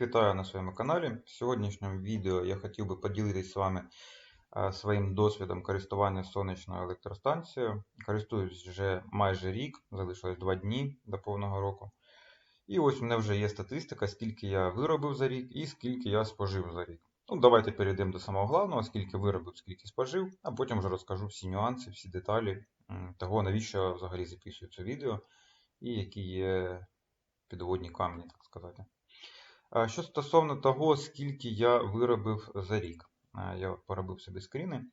Вітаю на своєму каналі. В сьогоднішньому відео я хотів би поділитися з вами е, своїм досвідом користування сонячною електростанцією. Користуюсь вже майже рік, залишилось 2 дні до повного року. І ось у мене вже є статистика, скільки я виробив за рік і скільки я спожив за рік. Ну, Давайте перейдемо до самого головного, скільки виробив, скільки спожив, а потім вже розкажу всі нюанси, всі деталі того, навіщо я взагалі записую це відео і які є підводні камні, так сказати. А Що стосовно того, скільки я виробив за рік, я от поробив собі скріни.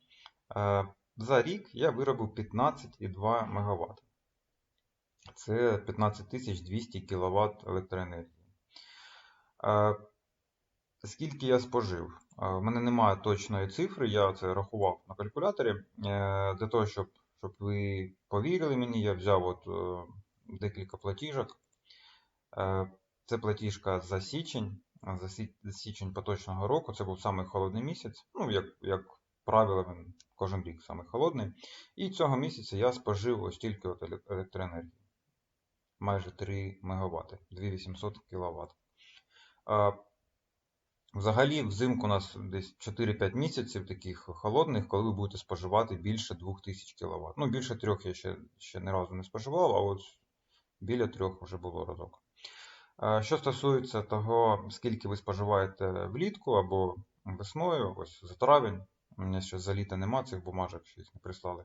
За рік я виробив 15,2 МВт. Це 15200 кВт електроенергії. Скільки я спожив? В мене немає точної цифри, я це рахував на калькуляторі. Е, Для того, щоб, щоб ви повірили мені, я взяв от е, декілька платіжок. Це платіжка за січень, за січень поточного року. Це був самий холодний місяць. Ну, як, як правило, він кожен рік самий холодний. І цього місяця я спожив ось тільки от електроенергії. Майже 3 МВт, 2800 кВт. Взагалі, взимку у нас десь 4-5 місяців таких холодних, коли ви будете споживати більше 2000 кВт. Ну, більше трьох я ще, ще ні разу не споживав, а от біля трьох вже було разок. Е, Що стосується того, скільки ви споживаєте влітку або весною, ось за травень, у мене ще за літо нема цих бумажок, що їх не прислали.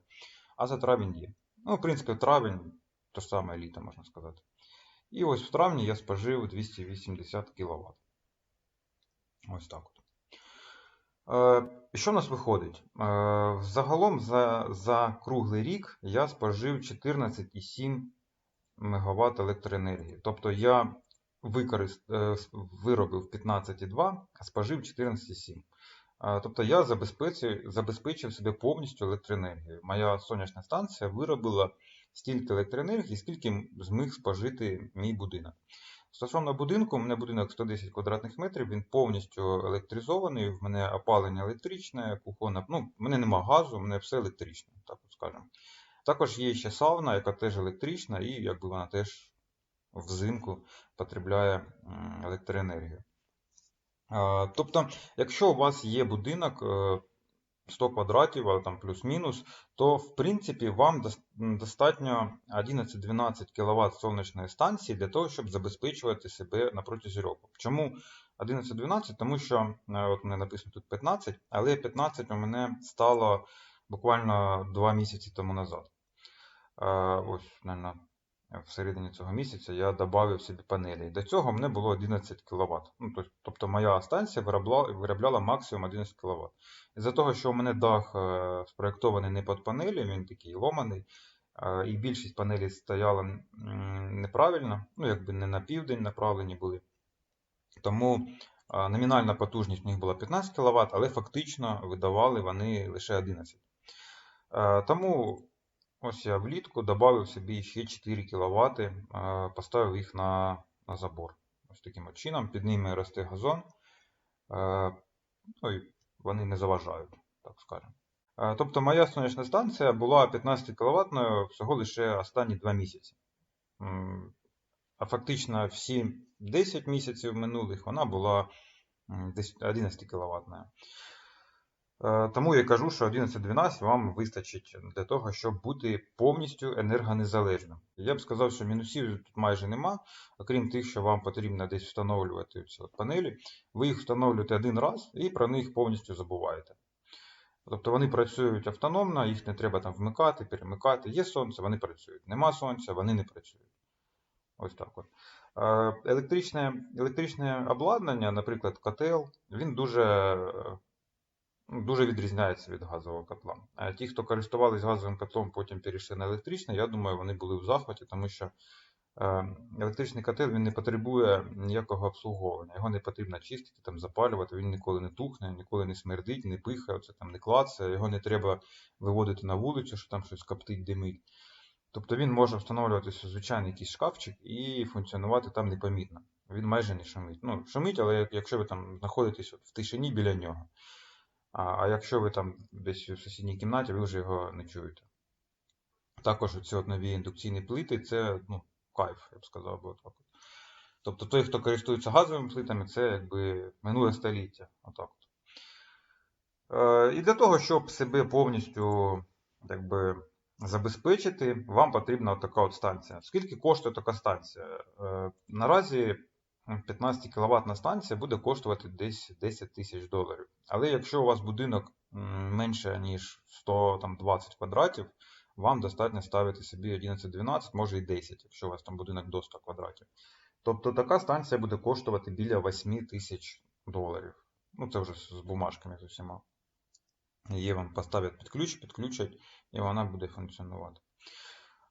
А за травень є. Ну, в принципі, травень то ж саме літо, можна сказати. І ось в травні я спожив 280 кВт. Ось так от. Е, Що в нас виходить? Е, Загалом за, за круглий рік я спожив 14,7 МВт електроенергії. Тобто я виробив 15,2, а спожив 14,7. Е, Тобто я забезпечив, забезпечив себе повністю електроенергією. Моя сонячна станція виробила стільки електроенергії, скільки зміг спожити мій будинок. Стосовно будинку, у мене будинок 110 квадратних метрів, він повністю електризований, в мене опалення електричне, кухонна. Ну, в мене нема газу, в мене все електричне, так от скажемо. Також є ще сауна, яка теж електрична, і якби вона теж взимку потребляє електроенергію. Тобто, якщо у вас є будинок е, 100 квадратів, а там плюс-мінус, то в принципі вам достатньо 11-12 кВт сонячної станції для того, щоб забезпечувати себе на протязі року. Чому 11-12? Тому що е, от мене написано тут 15, але 15 у мене стало буквально 2 місяці тому назад. Е, Ось, наверное, в середині цього місяця я додав собі панелі. До цього мене було 11 кВт. Ну, тобто моя станція виробляла, виробляла максимум 11 кВт. Із-за того, що у мене дах е, спроєктований не під панелі, він такий ломаний, е, і більшість панелей стояла неправильно, ну якби не на південь направлені були. Тому е, номінальна потужність в них була 15 кВт, але фактично видавали вони лише 11. Е, Тому ось я влітку додав собі ще 4 кВт, поставив їх на, на забор. Ось таким чином. Під ними росте газон. Е, Ну і вони не заважають, так скажемо. Е, Тобто моя сонячна станція була 15 кВт всього лише останні 2 місяці. А фактично всі 10 місяців минулих вона була 11 кВт. Е, Тому я кажу, що 11-12 вам вистачить для того, щоб бути повністю енергонезалежним. Я б сказав, що мінусів тут майже нема, окрім тих, що вам потрібно десь встановлювати ці панелі. Ви їх встановлюєте один раз і про них повністю забуваєте. Тобто вони працюють автономно, їх не треба там вмикати, перемикати. Є сонце, вони працюють. Нема сонця, вони не працюють. Ось так от. Е, Електричне, електричне обладнання, наприклад, котел, він дуже е, дуже відрізняється від газового котла. А ті, хто користувались газовим котлом, потім перейшли на електричний, я думаю, вони були в захваті, тому що е, електричний котел він не потребує ніякого обслуговування. Його не потрібно чистити, там, запалювати, він ніколи не тухне, ніколи не смердить, не пихає, це там не клацає, його не треба виводити на вулицю, що там щось коптить, димить. Тобто він може встановлюватися звичайний якийсь шкафчик і функціонувати там непомітно. Він майже не шумить. Ну, шумить, але якщо ви там знаходитесь в тишині біля нього. А, якщо ви там десь у сусідній кімнаті, ви вже його не чуєте. Також ці от нові індукційні плити це ну, кайф, я б сказав би отак. Тобто той, хто користується газовими плитами, це якби минуле століття. Отак. от. Е, І для того, щоб себе повністю якби, забезпечити, вам потрібна така от станція. Скільки коштує така станція? Е, Наразі 15 кВт станція буде коштувати десь 10 тисяч доларів. Але якщо у вас будинок менше, ніж 120 квадратів, вам достатньо ставити собі 11-12, може і 10, якщо у вас там будинок до 100 квадратів. Тобто така станція буде коштувати біля 8 тисяч доларів. Ну, це вже з бумажками з усіма. Її вам поставлять під ключ, підключать, і вона буде функціонувати.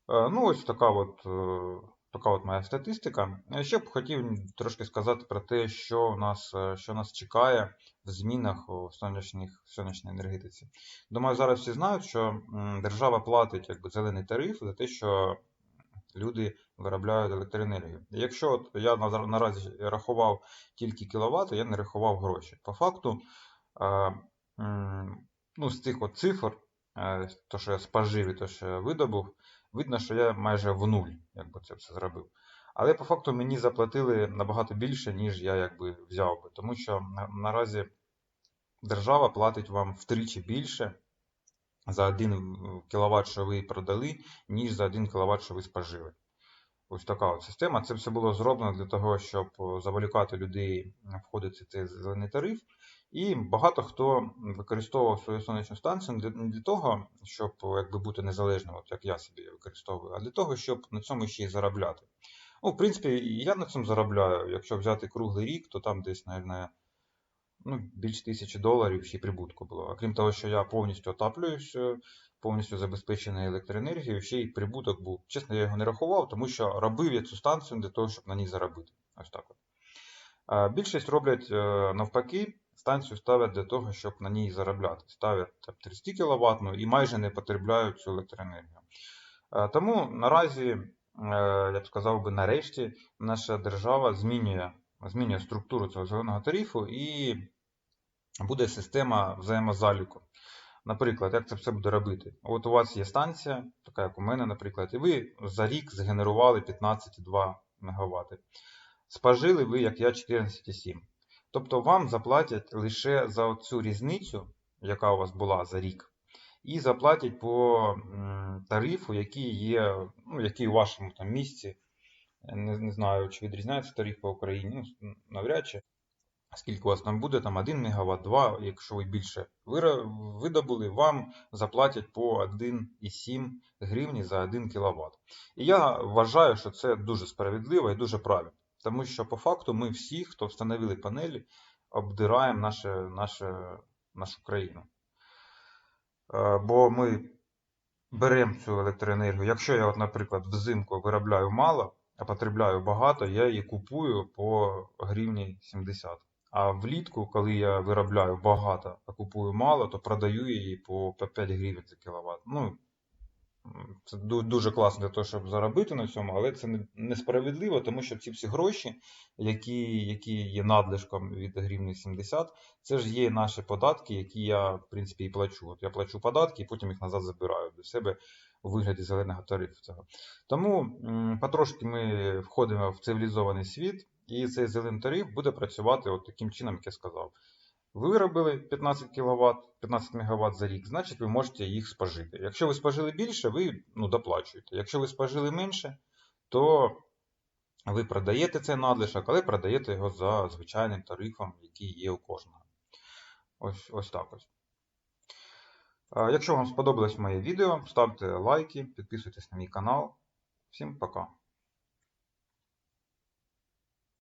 Е, Ну, ось така от, е, така от моя статистика. Е, Ще б хотів трошки сказати про те, що нас, е, що нас чекає в змінах у сонячних, сонячній енергетиці. Думаю, зараз всі знають, що держава платить якби, зелений тариф за те, що люди виробляють електроенергію. Якщо от я наразі рахував тільки кіловат, я не рахував гроші. По факту, е, ну, з цих от цифр, е, то, що я спожив і то, що я видобув, видно, що я майже в нуль якби, це все зробив. Але по факту мені заплатили набагато більше, ніж я якби взяв би. Тому що на- наразі держава платить вам втричі більше за 1 кВт, що ви продали, ніж за 1 кВт, що ви спожили. Ось така от система. Це все було зроблено для того, щоб заволікати людей входити в цей зелений тариф. І багато хто використовував свою сонячну станцію не для того, щоб якби, бути незалежним, от як я собі використовую, а для того, щоб на цьому ще й заробляти. Ну, в принципі, я на цьому заробляю. Якщо взяти круглий рік, то там десь, мабуть, ну, більш тисячі доларів ще прибутку було. А крім того, що я повністю отаплююся, повністю забезпечений електроенергією, ще й прибуток був. Чесно, я його не рахував, тому що робив я цю станцію для того, щоб на ній заробити. Ось так от. Більшість роблять е, навпаки, станцію ставлять для того, щоб на ній заробляти. Ставлять там, 30 кВт і майже не потребляють цю електроенергію. Е, Тому наразі, е, я б сказав би, нарешті, наша держава змінює, змінює структуру цього зеленого тарифу і буде система взаємозаліку. Наприклад, як це все буде робити? От у вас є станція, така як у мене, наприклад, і ви за рік згенерували 15,2 МВт. Спожили ви, як я, 14,7. Тобто вам заплатять лише за цю різницю, яка у вас була за рік, і заплатять по тарифу, який є, ну, який у вашому там місці. Не, не знаю, чи відрізняється тариф по Україні, ну, навряд чи. Скільки у вас там буде, там 1 МВт, 2, якщо ви більше видобули, вам заплатять по 1,7 гривні за 1 кВт. І я вважаю, що це дуже справедливо і дуже правильно. Тому що по факту ми всі, хто встановили панелі, обдираємо наше, наше, нашу країну. Е, Бо ми беремо цю електроенергію. Якщо я, от, наприклад, взимку виробляю мало, а потребляю багато, я її купую по гривні 70. А влітку, коли я виробляю багато, а купую мало, то продаю її по 5 гривень за кіловат. Ну, це дуже класно для того, щоб заробити на цьому, але це несправедливо, тому що ці всі гроші, які, які є надлишком від гривні 70, це ж є наші податки, які я, в принципі, і плачу. От я плачу податки і потім їх назад забираю до себе у вигляді зеленого тарифу. Цього. Тому потрошки ми входимо в цивілізований світ, і цей зелений тариф буде працювати от таким чином, як я сказав. Ви виробили 15 кВт, 15 МВт за рік, значить ви можете їх спожити. Якщо ви спожили більше, ви ну, доплачуєте. Якщо ви спожили менше, то ви продаєте цей надлишок, але продаєте його за звичайним тарифом, який є у кожного. Ось, ось так ось. Якщо вам сподобалось моє відео, ставте лайки, підписуйтесь на мій канал. Всім пока.